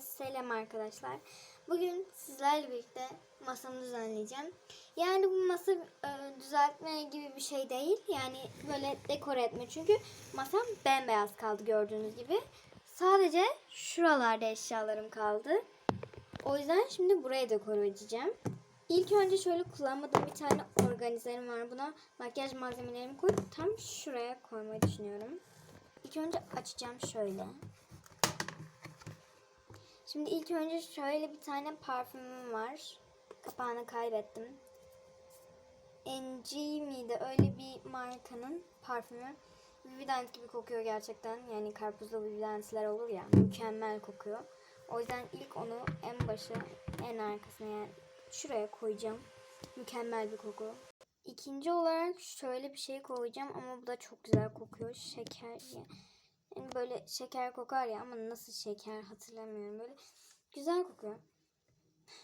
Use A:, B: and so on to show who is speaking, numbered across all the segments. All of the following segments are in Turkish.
A: Selam arkadaşlar. Bugün sizlerle birlikte masamı düzenleyeceğim. Yani bu masa e, düzeltme gibi bir şey değil. Yani böyle dekore etme. Çünkü masam bembeyaz kaldı gördüğünüz gibi. Sadece şuralarda eşyalarım kaldı. O yüzden şimdi buraya dekore edeceğim. İlk önce şöyle kullanmadığım bir tane organizerim var. Buna makyaj malzemelerimi koyup tam şuraya koymayı düşünüyorum. İlk önce açacağım şöyle. Şimdi ilk önce şöyle bir tane parfümüm var. Kapağını kaybettim. NG miydi? Öyle bir markanın parfümü. Vivident gibi kokuyor gerçekten. Yani karpuzlu Vivident'ler olur ya. Mükemmel kokuyor. O yüzden ilk onu en başa, en arkasına yani şuraya koyacağım. Mükemmel bir koku. İkinci olarak şöyle bir şey koyacağım ama bu da çok güzel kokuyor. Şeker yani böyle şeker kokar ya ama nasıl şeker hatırlamıyorum. Böyle güzel kokuyor.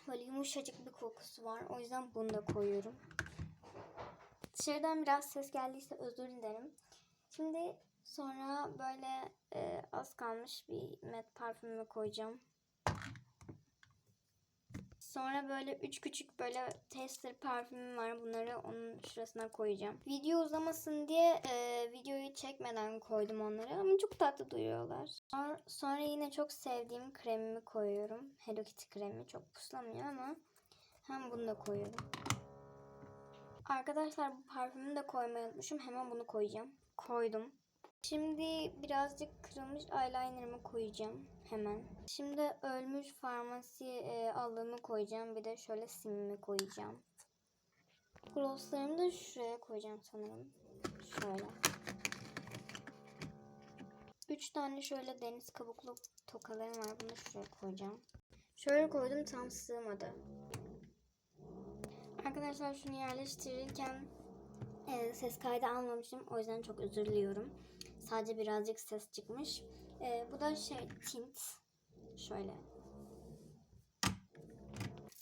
A: Böyle yumuşacık bir kokusu var. O yüzden bunu da koyuyorum. Dışarıdan biraz ses geldiyse özür dilerim. Şimdi sonra böyle e, az kalmış bir met parfümü koyacağım. Sonra böyle üç küçük böyle tester parfümüm var. Bunları onun şurasına koyacağım. Video uzamasın diye e, videoyu çekmeden koydum onları. Ama çok tatlı duyuyorlar. Sonra, sonra yine çok sevdiğim kremimi koyuyorum. Hello Kitty kremi. Çok puslamıyor ama hem bunu da koyuyorum. Arkadaşlar bu parfümü de koymayı unutmuşum. Hemen bunu koyacağım. Koydum. Şimdi birazcık kırılmış eyelinerımı koyacağım hemen. Şimdi ölmüş farmasi e, aldığımı koyacağım. Bir de şöyle simimi koyacağım. Glosslarımı da şuraya koyacağım sanırım. Şöyle. Üç tane şöyle deniz kabuklu tokalarım var. Bunu şuraya koyacağım. Şöyle koydum tam sığmadı. Arkadaşlar şunu yerleştirirken e, ses kaydı almamışım. O yüzden çok özür diliyorum. Sadece birazcık ses çıkmış. E, bu da şey tint. Şöyle.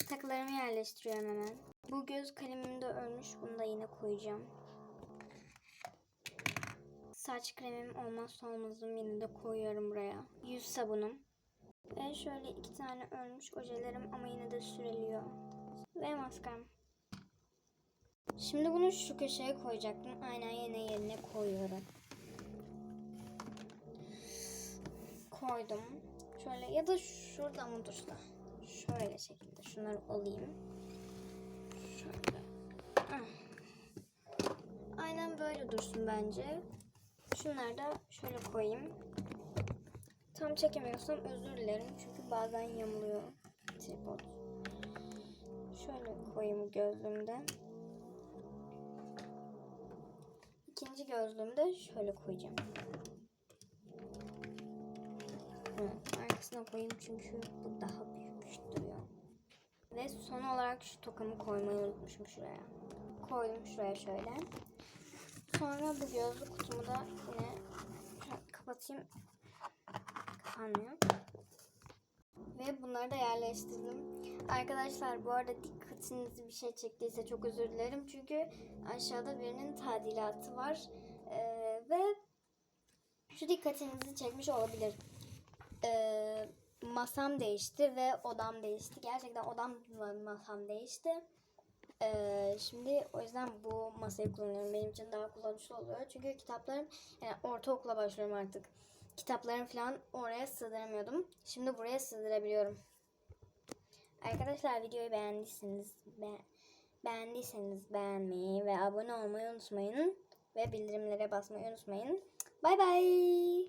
A: Takılarımı yerleştiriyorum hemen. Bu göz kalemim de ölmüş. Bunu da yine koyacağım. Saç kremim olmazsa olmazım yine de koyuyorum buraya. Yüz sabunum. Ve şöyle iki tane ölmüş ojelerim ama yine de süreliyor. Ve maskaram. Şimdi bunu şu köşeye koyacaktım. Aynen yine yerine koyuyorum. Koydum. Şöyle ya da şurada mı dursa? Şöyle şekilde şunları alayım. Şöyle. Ah. Aynen böyle dursun bence. Şunları da şöyle koyayım. Tam çekemiyorsam özür dilerim. Çünkü bazen yamuluyor tripod. Şöyle koyayım gözlüğümde. İkinci gözlüğümü de şöyle koyacağım. Evet, arkasına koyayım çünkü bu daha büyük duruyor. Ve son olarak şu tokamı koymayı unutmuşum şuraya. Koydum şuraya şöyle. Sonra bu gözlük kutumu da yine kapatayım. Kapanmıyor. Ve bunları da yerleştirdim. Arkadaşlar bu arada dikkatinizi bir şey çektiyse çok özür dilerim. Çünkü aşağıda birinin tadilatı var. Ee, ve şu dikkatinizi çekmiş olabilir. Ee, masam değişti ve odam değişti. Gerçekten odam masam değişti. Ee, şimdi o yüzden bu masayı kullanıyorum. Benim için daha kullanışlı oluyor. Çünkü kitaplarım yani ortaokula başlıyorum artık. Kitaplarım falan oraya sığdıramıyordum. Şimdi buraya sığdırabiliyorum. Arkadaşlar videoyu beğendiyseniz be beğendiyseniz beğenmeyi ve abone olmayı unutmayın ve bildirimlere basmayı unutmayın. Bay bay.